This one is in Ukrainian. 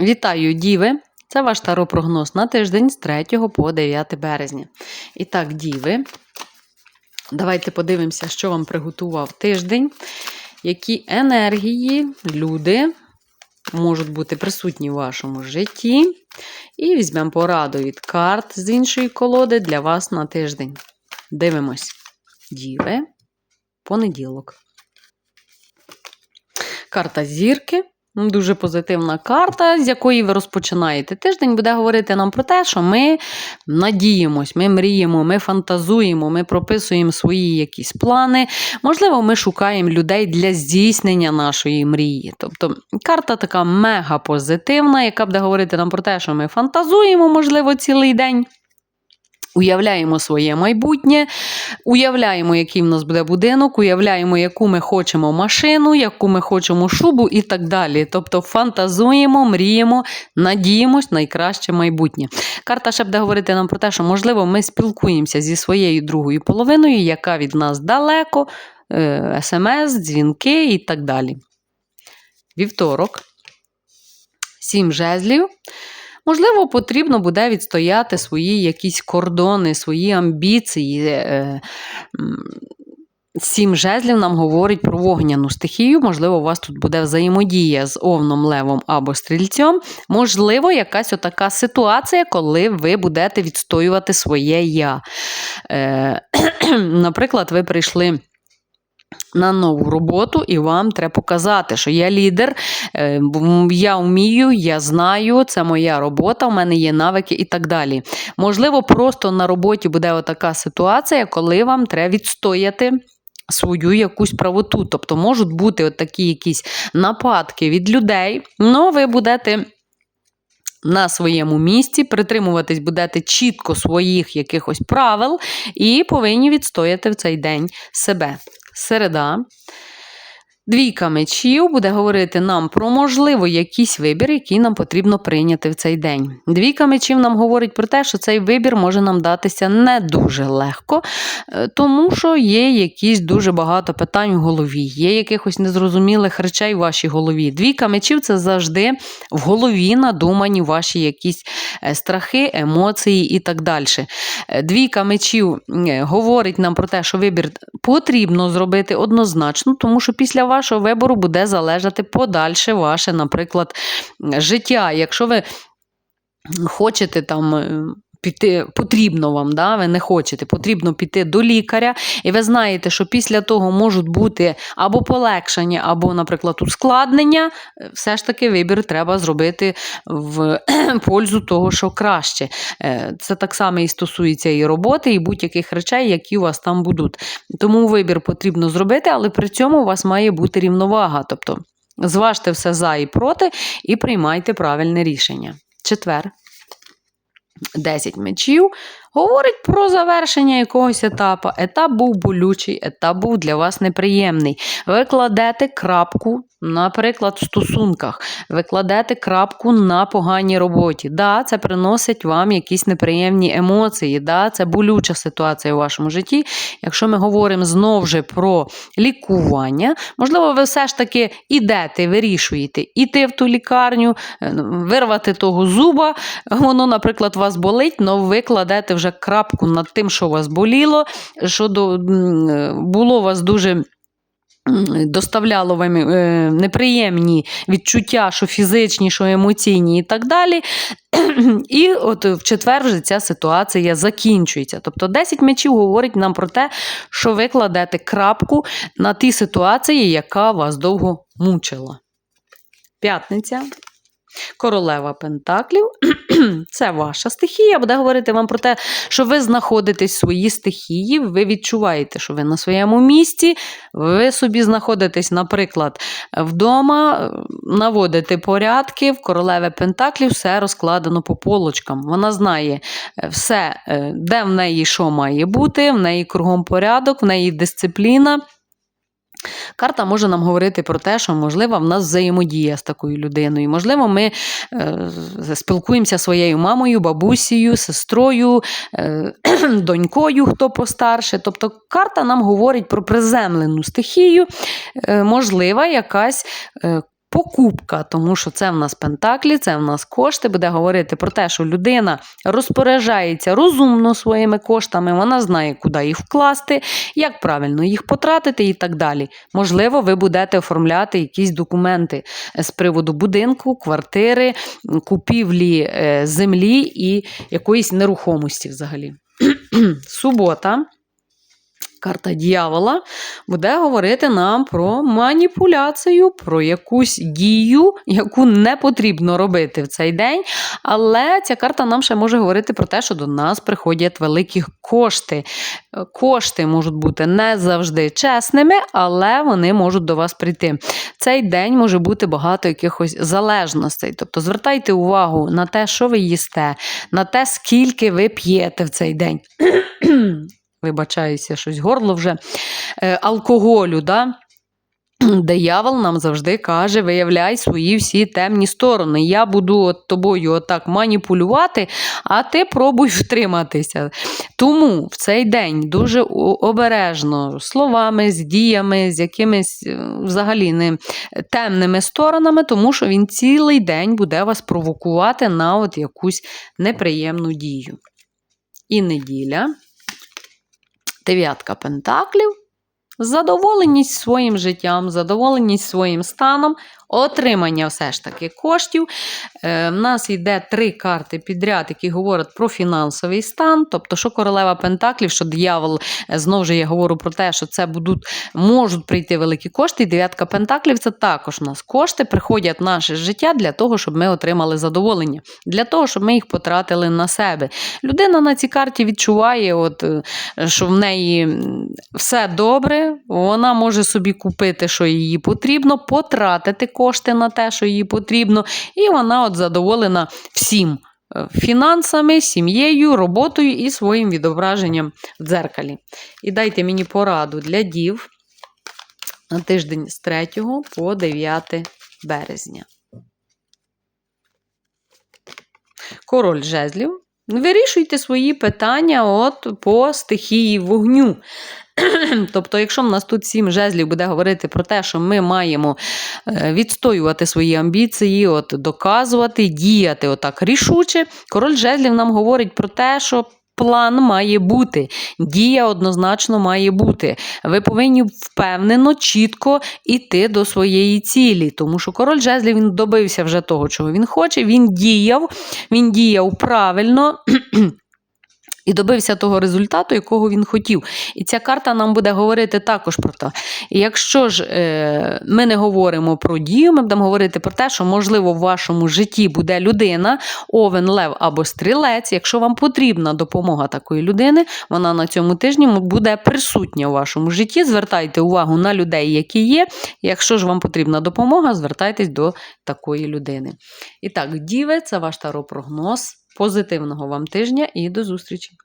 Вітаю, Діви! Це ваш таропрогноз на тиждень з 3 по 9 березня. І так, Діви, давайте подивимося, що вам приготував тиждень, які енергії, люди можуть бути присутні в вашому житті. І візьмемо пораду від карт з іншої колоди для вас на тиждень. Дивимось, Діви, понеділок. Карта зірки. Ну, Дуже позитивна карта, з якої ви розпочинаєте. Тиждень буде говорити нам про те, що ми надіємось, ми мріємо, ми фантазуємо, ми прописуємо свої якісь плани. Можливо, ми шукаємо людей для здійснення нашої мрії. Тобто карта така мега позитивна, яка буде говорити нам про те, що ми фантазуємо, можливо, цілий день. Уявляємо своє майбутнє, уявляємо, який в нас буде будинок, уявляємо, яку ми хочемо машину, яку ми хочемо шубу і так далі. Тобто фантазуємо, мріємо, надіємось на найкраще майбутнє. Карта ще буде говорити нам про те, що, можливо, ми спілкуємося зі своєю другою половиною, яка від нас далеко, е, смс, дзвінки і так далі. Вівторок. Сім жезлів. Можливо, потрібно буде відстояти свої якісь кордони, свої амбіції. Е, Сім жезлів нам говорить про вогняну стихію. Можливо, у вас тут буде взаємодія з овном, левом або стрільцем. Можливо, якась отака ситуація, коли ви будете відстоювати своє я. Е, Наприклад, ви прийшли на нову роботу, і вам треба показати, що я лідер, е, я вмію, я знаю, це моя робота, у мене є навики і так далі. Можливо, просто на роботі буде така ситуація, коли вам треба відстояти. Свою якусь правоту, тобто можуть бути от такі якісь нападки від людей, але ви будете на своєму місці, притримуватись будете чітко своїх якихось правил і повинні відстояти в цей день себе середа. Двійка мечів буде говорити нам про можливо якийсь вибір, який нам потрібно прийняти в цей день. Двійка мечів нам говорить про те, що цей вибір може нам датися не дуже легко, е, тому що є якісь дуже багато питань в голові, є якихось незрозумілих речей в вашій голові. Двійка мечів це завжди в голові надумані ваші якісь е, страхи, емоції і так далі. Е, двійка мечів говорить нам про те, що вибір потрібно зробити однозначно, тому що після вашого вибору буде залежати подальше ваше, наприклад, життя. Якщо ви хочете там. Е, піти потрібно вам, да? ви не хочете, потрібно піти до лікаря, і ви знаєте, що після того можуть бути або полегшення, або, наприклад, ускладнення. Все ж таки вибір треба зробити в пользу того, що краще. Е, це так само і стосується і роботи, і будь-яких речей, які у вас там будуть. Тому вибір потрібно зробити, але при цьому у вас має бути рівновага. Тобто зважте все за і проти, і приймайте правильне рішення. Четвер. 10 мечів говорить про завершення якогось етапу. Етап був болючий, етап був для вас неприємний. Ви кладете крапку, наприклад, в стосунках, ви кладете крапку на поганій роботі. Да, це приносить вам якісь неприємні емоції, да, це болюча ситуація у вашому житті. Якщо ми говоримо знову ж про лікування, можливо, ви все ж таки ідете, вирішуєте іти в ту лікарню, е, вирвати того зуба, воно, наприклад, вас болить, але ви кладете вже крапку над тим, що вас боліло, що до, було у вас дуже. Доставляло вам е, неприємні відчуття, що фізичні, що емоційні, і так далі. І от в четвер вже ця ситуація закінчується. Тобто 10 м'ячів говорить нам про те, що ви кладете крапку на ті ситуації, яка вас довго мучила. П'ятниця. Королева Пентаклів це ваша стихія. Буде говорити вам про те, що ви знаходитесь в своїй стихії, ви відчуваєте, що ви на своєму місці, ви собі знаходитесь, наприклад, вдома, наводите порядки, в королеві Пентаклів все розкладено по полочкам. Вона знає е, все, е, де в неї що має бути, в неї кругом порядок, в неї дисципліна. Карта може нам говорити про те, що, можливо, в нас взаємодія з такою людиною. Можливо, ми е, спілкуємося своєю мамою, бабусею, сестрою, е, донькою, хто постарше. Тобто карта нам говорить про приземлену стихію, е, можлива якась. Е, покупка, тому що це в нас пентаклі, це в нас кошти. Буде говорити про те, що людина розпоряджається розумно своїми коштами, вона знає, куди їх вкласти, як правильно їх потратити і так далі. Можливо, ви будете оформляти якісь документи з приводу будинку, квартири, купівлі е, землі і якоїсь нерухомості взагалі. Субота. Карта дьявола буде говорити нам про маніпуляцію, про якусь дію, яку не потрібно робити в цей день. Але ця карта нам ще може говорити про те, що до нас приходять великі кошти. Кошти можуть бути не завжди чесними, але вони можуть до вас прийти. Цей день може бути багато якихось залежностей. Тобто звертайте увагу на те, що ви їсте, на те, скільки ви п'єте в цей день. Вибачаюся, щось горло вже е, алкоголю. Да? Диявол нам завжди каже: виявляй свої всі темні сторони. Я буду от тобою отак маніпулювати, а ти пробуй втриматися. Тому в цей день дуже обережно словами, з діями, з якимись е, взагалі не темними сторонами, тому що він цілий день буде вас провокувати на от якусь неприємну дію. І неділя. Дев'ятка пентаклів. Задоволеність своїм життям, задоволеність своїм станом, отримання все ж таки коштів. Е, в нас йде три карти підряд, які говорять про фінансовий стан. Тобто, що королева Пентаклів, що диявол, е, знову ж я говорю про те, що це будуть, можуть прийти великі кошти. І дев'ятка Пентаклів це також у нас кошти приходять в наше життя для того, щоб ми отримали задоволення, для того, щоб ми їх потратили на себе. Людина на цій карті відчуває, от, е, що в неї все добре, вона може собі купити, що їй потрібно, потратити кошти на те, що їй потрібно, і вона от задоволена всім. е, Фінансами, сім'єю, роботою і своїм відображенням в дзеркалі. І дайте мені пораду для дів на тиждень з 3 по 9 березня. Король жезлів. Вирішуйте свої питання от по стихії вогню. Тобто, якщо в нас тут сім жезлів буде говорити про те, що ми маємо е, відстоювати свої амбіції, от доказувати, діяти отак рішуче, король жезлів нам говорить про те, що. План має бути, дія однозначно має бути. Ви повинні впевнено, чітко йти до своєї цілі, тому що король жезлів він добився вже того, чого він хоче. Він діяв, він діяв правильно. І добився того результату, якого він хотів. І ця карта нам буде говорити також про те. Якщо ж е, ми не говоримо про дію, ми будемо говорити про те, що, можливо, в вашому житті буде людина, овен, лев або стрілець. Якщо вам потрібна допомога такої людини, вона на цьому тижні буде присутня у вашому житті. Звертайте увагу на людей, які є. Якщо ж вам потрібна допомога, звертайтесь до такої людини. І так, діви, це ваш таро прогноз. Позитивного вам тижня і до зустрічі!